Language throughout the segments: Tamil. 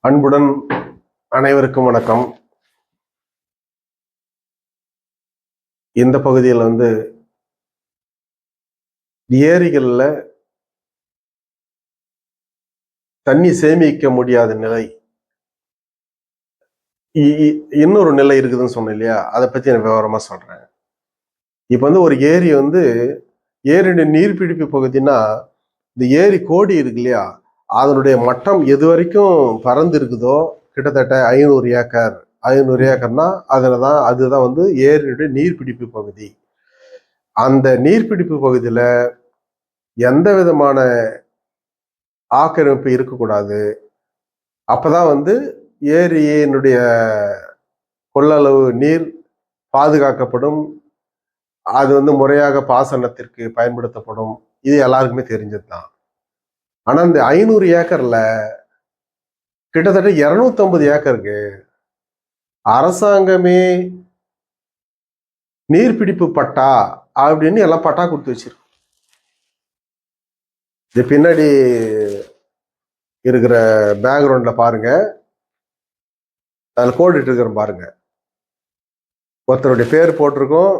அன்புடன் அனைவருக்கும் வணக்கம். இந்த பகுதியில் வந்து ஏரிகளில் தண்ணி சேமிக்க முடியாத நிலை. இ- இ- இன்னொரு நிலை இருக்குதுன்னு சொன்னேன் இல்லையா? அதை பற்றி நான் விவரமாக சொல்கிறேன் இப்போ வந்து ஒரு ஏரி வந்து ஏரியுடைய நீர்பிடிப்பு பகுதினா இந்த ஏரி கோடி இருக்கு இல்லையா? அதனுடைய மட்டம் எது வரைக்கும் பறந்து இருக்குதோ கிட்டத்தட்ட ஐநூறு ஏக்கர் ஐநூறு ஏக்கர்னா அதில் தான் அதுதான் வந்து ஏரியுடைய நீர்பிடிப்பு பகுதி. அந்த நீர்பிடிப்பு பகுதியில் எந்த விதமான ஆக்கிரமிப்பு இருக்கக்கூடாது. அப்போ தான் வந்து ஏரியினுடைய கொள்ளளவு நீர் பாதுகாக்கப்படும். அது வந்து முறையாக பாசனத்திற்கு பயன்படுத்தப்படும். இது எல்லாருக்குமே தெரிஞ்சது தான் ஆனா இந்த ஐநூறு ஏக்கர்ல கிட்டத்தட்ட இரநூத்தம்பது ஏக்கருக்கு அரசாங்கமே நீர்பிடிப்பு பட்டா அப்படின்னு எல்லாம் பட்டா கொடுத்து வச்சிருக்கு. இது பின்னாடி இருக்கிற பேக்ரவுண்ட்ல பாருங்க. அதில் கோடிட்டு இருக்கிற பாருங்க. ஒருத்தருடைய பேர் போட்டிருக்கோம்.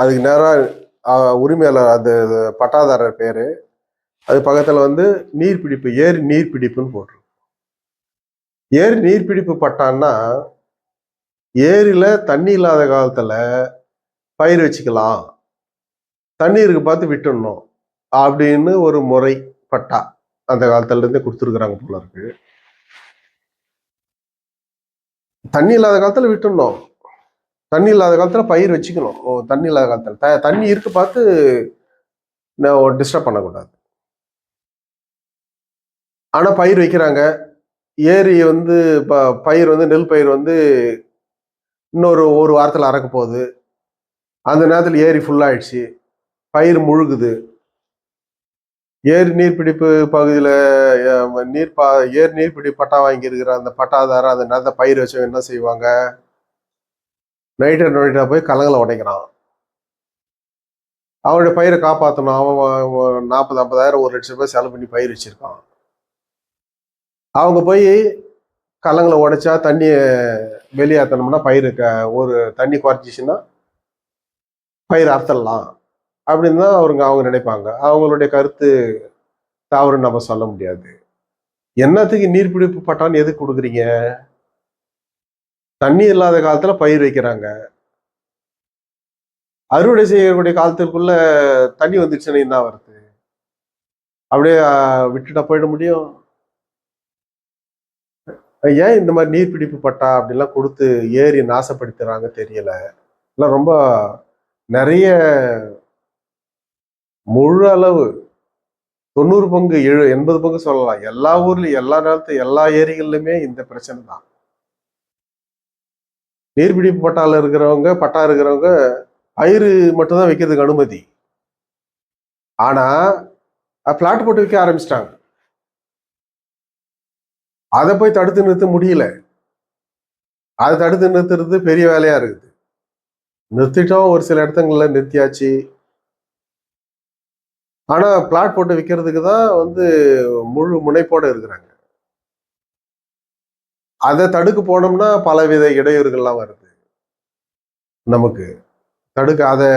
அதுக்கு நேராக உரிமையாளர் அது அது பட்டாதாரர் பேர். அது பக்கத்தில் வந்து நீர்பிடிப்பு ஏரி நீர்பிடிப்புன்னு போட்டிருக்கோம். ஏரி நீர்பிடிப்பு பட்டான்னா ஏரியில் தண்ணி இல்லாத காலத்தில் பயிர் வச்சுக்கலாம். தண்ணீருக்கு பார்த்து விட்டுடணும் அப்படின்னு ஒரு முறை பட்டா அந்த காலத்துலேருந்தே கொடுத்துருக்குறாங்க போல இருக்கு. தண்ணி இல்லாத காலத்தில் விட்டுடணும். தண்ணி இல்லாத காலத்தில் பயிர் வச்சுக்கணும். ஓ, தண்ணி இல்லாத காலத்தில். த- தண்ணி இருக்கு பார்த்து டிஸ்டர்ப் பண்ணக்கூடாது. ஆனால் பயிர் வைக்கிறாங்க. ஏரி வந்து ப- பயிர் வந்து நெல் பயிர் வந்து இன்னொரு ஒரு வாரத்தில் அறக்க போகுது. அந்த நேரத்தில் ஏரி ஃபுல்லாகிடுச்சு பயிர் முழுகுது. ஏரி நீர்பிடிப்பு பகுதியில் நீர் பா ஏரி நீர்பிடி பட்டா வாங்கியிருக்கிற அந்த பட்டாதாரம் அந்த நேரத்தை பயிர் வச்சவங்க என்ன செய்வாங்க? நைட்டை நைட்டாக போய் கலங்களை உடைக்கிறான். அவனுடைய பயிரை காப்பாற்றணும் அவன் நாற்பது ஐம்பதாயிரம் ஒரு லட்சம் ரூபாய் செலவு பண்ணி பயிர் வச்சுருக்கான். அவங்க போய் கலங்களை உடைச்சா தண்ணியை வெளியேற்றணும்னா பயிர் க- ஒரு தண்ணி குறைச்சிச்சுன்னா பயிர் அறுத்தரலாம் அப்படின்னு தான் அவருங்க அவங்க நினைப்பாங்க. அவங்களுடைய கருத்து தவறுன்னு நம்ம சொல்ல முடியாது. என்னத்துக்கு நீர்பிடிப்பு பட்டான்னு எதுக்கு கொடுக்குறீங்க? தண்ணி இல்லாத காலத்தில் பயிர் வைக்கிறாங்க. அறுவடை செய்யக்கூடிய காலத்திற்குள்ள தண்ணி வந்துச்சுன்னா என்ன வருது அப்படியே விட்டுட்டா போயிட முடியும்? ஏன் இந்த மாதிரி நீர்பிடிப்பு பட்டா அப்படிலாம் கொடுத்து ஏரி நாசப்படுத்துறாங்க தெரியல. எல்லாம் ரொம்ப நிறைய முழு அளவு தொண்ணூறு பங்கு எழு எண்பது பங்கு சொல்லலாம். எல்லா ஊர்லயும் எல்லா நேரத்து எல்லா ஏரிகள்லையுமே இந்த பிரச்சனை தான். நீர்பிடிப்பு பட்டால இருக்கிறவங்க பட்டா இருக்கிறவங்க பயிர் மட்டும்தான் வைக்கிறதுக்கு அனுமதி. ஆனா பிளாட் போட்டு வைக்க ஆரம்பிச்சிட்டாங்க. அதை போய் தடுத்து நிறுத்த முடியல. அதை தடுத்து நிறுத்துறது பெரிய வேலையா இருக்குது. நிறுத்திட்டோம் ஒரு சில இடத்துங்கள்ல நிறுத்தியாச்சு. ஆனா பிளாட் போட்டு விற்கிறதுக்கு தான் வந்து முழு முனைப்போட இருக்கிறாங்க. அதை தடுக்க போனோம்னா பலவித இடையூறுகள்லாம் வருது. நமக்கு தடுக்க அதை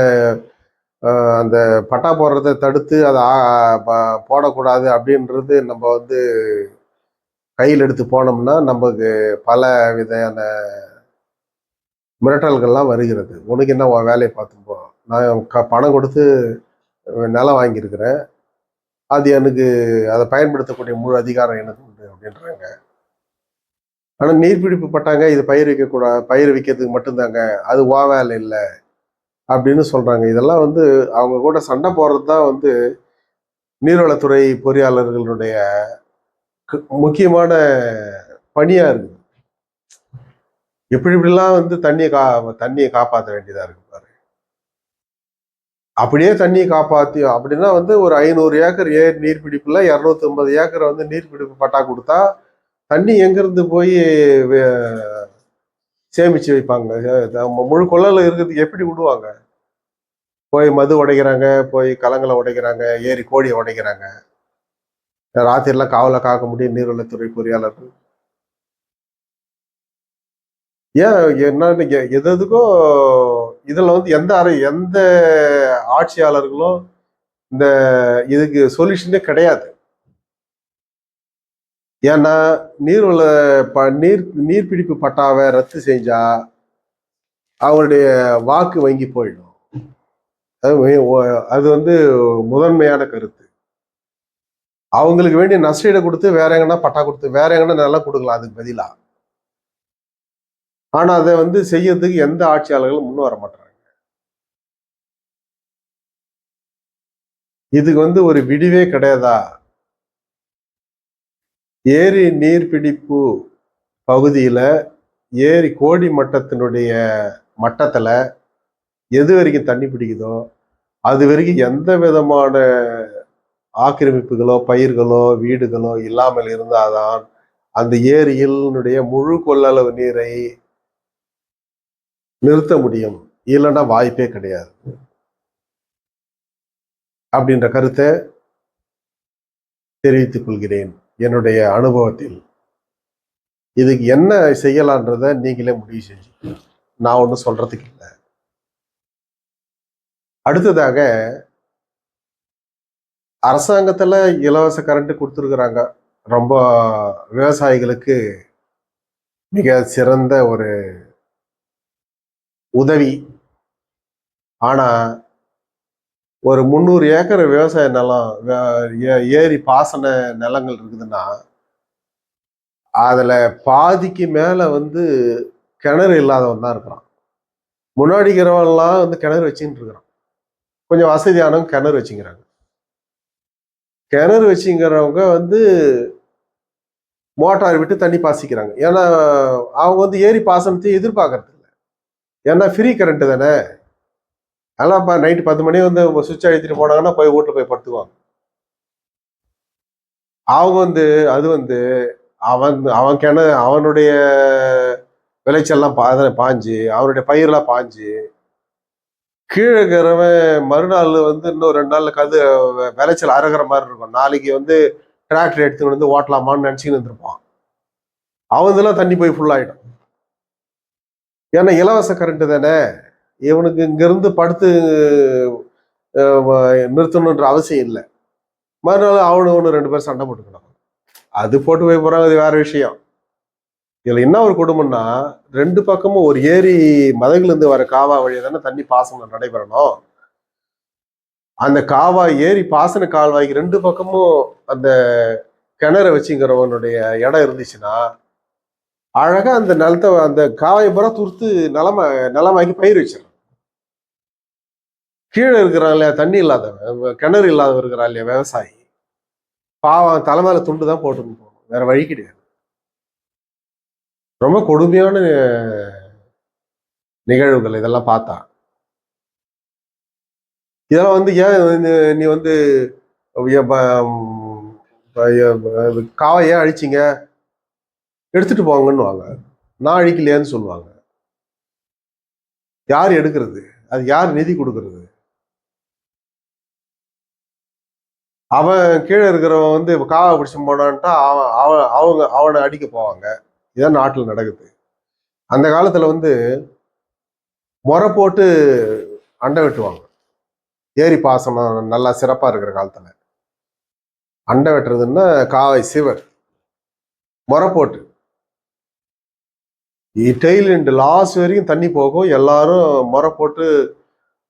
அந்த பட்டா போடுறத தடுத்து அதை போடக்கூடாது அப்படின்றது நம்ம வந்து கையில் எடுத்து போனோம்னா நமக்கு பல விதையான மிரட்டல்கள்லாம் வருகிறது. உனக்கு என்ன வேலையை பார்த்துப்போம் நான் க பணம் கொடுத்து நிலம் வாங்கியிருக்கிறேன். அது எனக்கு அதை பயன்படுத்தக்கூடிய முழு அதிகாரம் எனக்கு உண்டு அப்படின்றாங்க. ஆனால் நீர்பிடிப்பு பட்டாங்க இது பயிர் வைக்கக்கூடாது பயிர் வைக்கிறதுக்கு மட்டும்தாங்க அது வா வேலை இல்லை அப்படின்னு சொல்கிறாங்க இதெல்லாம் வந்து அவங்க கூட சண்டை போடுறது தான் வந்து நீர்வளத்துறை பொறியாளர்களுடைய முக்கியமான பணியா இருக்குது. எப்படி இப்படிலாம் வந்து தண்ணியை கா தண்ணியை காப்பாற்ற வேண்டியதா இருக்கு பாரு. அப்படியே தண்ணியை காப்பாத்தி அப்படின்னா வந்து ஒரு ஐநூறு ஏக்கர் ஏர் நீர்பிடிப்புல இரநூத்தி ஐம்பது ஏக்கரை வந்து நீர்பிடிப்பு பட்டா கொடுத்தா தண்ணி எங்கிருந்து போய் வே- சேமிச்சு வைப்பாங்க. முழு கொள்ளல இருக்கிறதுக்கு எப்படி விடுவாங்க? போய் மது உடைக்கிறாங்க போய் கலங்களை உடைக்கிறாங்க ஏரி கோழியை உடைக்கிறாங்க. ராத்திரிலாம் காவலை காக்க முடியும் நீர்வளத்துறை பொறியாளர்கள். ஏன் என்னன்னு எது எதுக்கோ இதில் வந்து எந்த அறை எந்த ஆட்சியாளர்களும் இந்த இதுக்கு சொல்யூஷனே கிடையாது. ஏன்னா நீர்வள ப நீர் நீர்பிடிப்பு பட்டாவை ரத்து செஞ்சா அவருடைய வாக்கு வங்கி போயிடும். அது அது வந்து முதன்மையான கருத்து. அவங்களுக்கு வேண்டிய நஷ்டீடை கொடுத்து வேற எங்கன்னா பட்டா கொடுத்து வேற எங்கன்னா நல்லா கொடுக்கலாம் அதுக்கு பதிலா. ஆனா அதை வந்து செய்யறதுக்கு எந்த ஆட்சியாளர்களும் முன் வர மாட்டாங்க. இதுக்கு வந்து ஒரு விடிவே கிடையாதா? ஏரி நீர்பிடிப்பு பகுதியில ஏரி கோடி மட்டத்தினுடைய மட்டத்துல எது வரைக்கும் தண்ணி பிடிக்குதோ அது வரைக்கும் எந்த விதமான ஆக்கிரமிப்புகளோ பயிர்களோ வீடுகளோ இல்லாமல் இருந்தாதான் அந்த ஏரியினுடைய முழு கொள்ளளவு நீரை நிறுத்த முடியும். இல்லைன்னா வாய்ப்பே கிடையாது. அப்படின்ற கருத்தை தெரிவித்துக் கொள்கிறேன் என்னுடைய அனுபவத்தில். இதுக்கு என்ன செய்யலான்றத நீங்களே முடிவு செஞ்சு நான் ஒன்றும் சொல்றதுக்கு இல்லை. அடுத்ததாக அரசாங்கத்தில் இலவச கரண்ட் கொடுத்துருக்குறாங்க. ரொம்ப விவசாயிகளுக்கு மிக சிறந்த ஒரு உதவி. ஆனால் ஒரு முந்நூறு ஏக்கர் விவசாய நிலம் ஏ- ஏரி பாசன நிலங்கள் இருக்குதுன்னா அதில் பாதிக்கு மேலே வந்து கிணறு இல்லாதவன் தான் இருக்கிறான். முன்னாடி இருக்கிறவன்லாம் வந்து கிணறு வச்சுக்கிட்டு இருக்கிறான். கொஞ்சம் வசதியானவங்க கிணறு வச்சுக்கிறாங்க. கிணறு வச்சுங்கிறவங்க வந்து மோட்டார் விட்டு தண்ணி பாசிக்கிறாங்க. ஏன்னா அவங்க வந்து ஏரி பாசனத்தை எதிர்பார்க்கறது இல்லை ஏன்னா ஃப்ரீ கரண்ட் தானே. அதெல்லாம் இப்போ நைட்டு பத்து மணி வந்து சுவிட்ச் அழுத்திட்டு போனாங்கன்னா போய் வீட்டில் போய் படுத்துவாங்க அவங்க வந்து அது வந்து அவன் அவன் கிண அவனுடைய விளைச்சல்லாம் பா பாஞ்சு அவனுடைய பயிரெல்லாம் பாஞ்சு கீழே இருக்கிறவன் மறுநாள் வந்து இன்னும் ரெண்டு நாள்ல கது விளைச்சல் அறுகிற மாதிரி இருக்கும். நாளைக்கு வந்து டிராக்டர் எடுத்துக்கிட்டு வந்து ஓட்டலாமான்னு நினச்சிக்கிட்டு இருந்திருப்பான். அவன்தெல்லாம் தண்ணி போய் ஃபுல்லாயிடும் ஏன்னா இலவச கரண்ட் தானே? இவனுக்கு இங்கேருந்து படுத்து நிறுத்தணுன்ற அவசியம் இல்லை. மறுநாள் அவனு ஒன்று ரெண்டு பேரும் சண்டை போட்டுக்கணும் அது போட்டு போய் போகிறாங்க அது வேற விஷயம். இதுல என்ன ஒரு குடும்பம்னா ரெண்டு பக்கமும் ஒரு ஏரி மதகுல இருந்து வர காவா வழியை தானே தண்ணி பாசனம் நடைபெறணும். அந்த காவா ஏரி பாசன கால்வாய்க்கு ரெண்டு பக்கமும் அந்த கிணறு வச்சுங்கிறவனுடைய இடம் இருந்துச்சுன்னா அழகா அந்த நிலத்தை அந்த காவாயை பூரா துருத்து நிலமா நிலமாக்கி பயிர் வச்சிடும் கீழே இருக்கிறான் இல்லையா தண்ணி இல்லாதவன் கிணறு இல்லாதவன் இருக்கிறான் இல்லையா விவசாயி. பாவம் தலைமையில துண்டு தான் போட்டுன்னு போகணும். வேற வழி கிடையாது. ரொம்ப கொடுமையான நிகழ்வுகள் இதெல்லாம் பார்த்தா. இதெல்லாம் வந்து ஏன் நீ வந்து ப- காவை ஏன் அழிச்சிங்க? எடுத்துட்டு போங்கன்னுவாங்க. நான் அழிக்கலையான்னு சொல்லுவாங்க. யார் எடுக்கிறது? அது யார் நிதி கொடுக்கறது? அவன் கீழே இருக்கிறவன் வந்து இப்போ காவை பிடிச்சு போனான்ட்டா அவன் அவன் அவங்க அவனை அடிக்க போவாங்க. இதான் நாட்டில் நடக்குது. அந்த காலத்தில் வந்து முறை போட்டு அண்டை வெட்டுவாங்க. ஏரி பாசனம் நல்லா சிறப்பாக இருக்கிற காலத்தில். அண்டை வெட்டுறதுன்னா காவை சிவர் முறை போட்டு. டெய்ல் அண்ட் லாஸ்ட் வரைக்கும் தண்ணி போகும். எல்லாரும் முறை போட்டு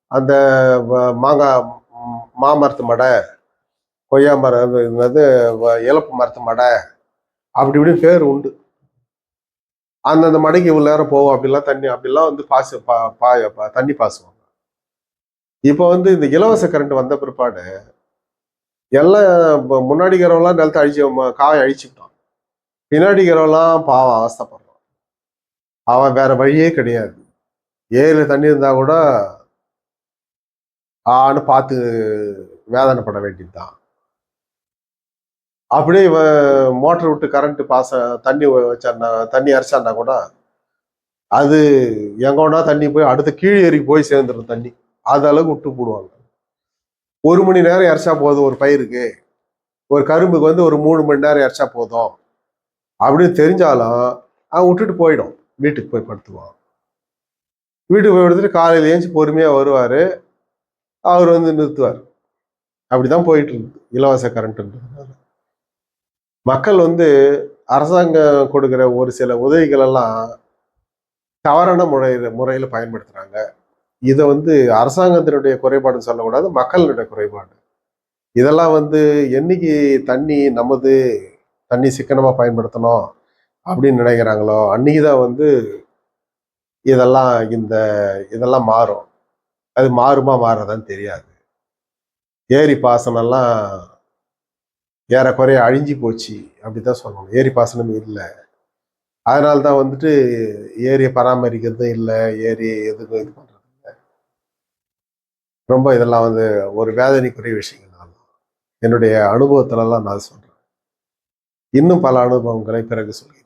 அந்த மாங்காய் மாமரத்து மடை கொய்யா மரம் இது என்னது வ- இலப்பு மரத்து மடை அப்படி இப்படி பேர் உண்டு. அந்தந்த மடைக்கு இவ்வளோ நேரம் போவோம் அப்படிலாம் தண்ணி அப்படிலாம் வந்து பாசு பா பாய தண்ணி பாசுவாங்க. இப்போ வந்து இந்த இலவச கரண்ட் வந்த பிற்பாடு எல்லாம் முன்னாடி இருக்கிறவங்களாம் நிலத்தை அழிச்சு காயை அழிச்சுக்கிட்டான் பின்னாடி இருக்கிறவங்களாம் பாவம் அவஸ்தைப்படுறான் அவன் வேற வழியே கிடையாது. ஏரியில் தண்ணி இருந்தால் கூட ஆன்னு பார்த்து வேதனைப்பட வேண்டியதுதான். அப்படியே மோட்டர் விட்டு கரண்ட் பாச தண்ணி வச்சான்னா தண்ணி அரைச்சாருனா கூட அது எங்கன்னா தண்ணி போய் அடுத்த கீழ் ஏரிக்கு போய் சேர்ந்துடும் தண்ணி. அது அளவுக்கு விட்டு போடுவாங்க. ஒரு மணி நேரம் இறைச்சா போதும் ஒரு பயிருக்கு. ஒரு கரும்புக்கு வந்து ஒரு மூணு மணி நேரம் இறைச்சா போதும். அப்படின்னு தெரிஞ்சாலும் அவன் விட்டுட்டு போயிடும். வீட்டுக்கு போய் படுத்துவான். வீட்டுக்கு போய் படுத்துட்டு காலையில் ஏஞ்சி பொறுமையாக வருவார். அவர் வந்து நிறுத்துவார். அப்படி தான் போயிட்டு இருக்கு. இலவச கரண்ட்ன்றதுனால மக்கள் வந்து அரசாங்கம் கொடுக்குற ஒரு சில உதவிகளெல்லாம் தவறான முறையில் முறையில் பயன்படுத்துகிறாங்க இதை வந்து அரசாங்கத்தினுடைய குறைபாடுன்னு சொல்லக்கூடாது மக்களினுடைய குறைபாடு. இதெல்லாம் வந்து என்னைக்கு தண்ணி நமது தண்ணி சிக்கனமாக பயன்படுத்தணும் அப்படின்னு நினைக்கிறாங்களோ அன்னைக்கு தான் வந்து இதெல்லாம் இந்த இதெல்லாம் மாறும். அது மாறுமா மாறதான்னு தெரியாது. ஏரி பாசனம்லாம் ஏறக்குறைய அழிஞ்சு போச்சு அப்படிதான் சொல்லணும். ஏரி பாசனம் இல்லை. அதனால தான் வந்துட்டு ஏரியை பராமரிக்கிறதும் இல்லை ஏரி எதுக்கும் இது பண்ணுறது இல்லை ரொம்ப இதெல்லாம் வந்து ஒரு வேதனைக்குரிய விஷயங்கள் தான். என்னுடைய அனுபவத்திலலாம் நான் சொல்கிறேன் இன்னும் பல அனுபவங்களை பிறகு சொல்கிறேன்.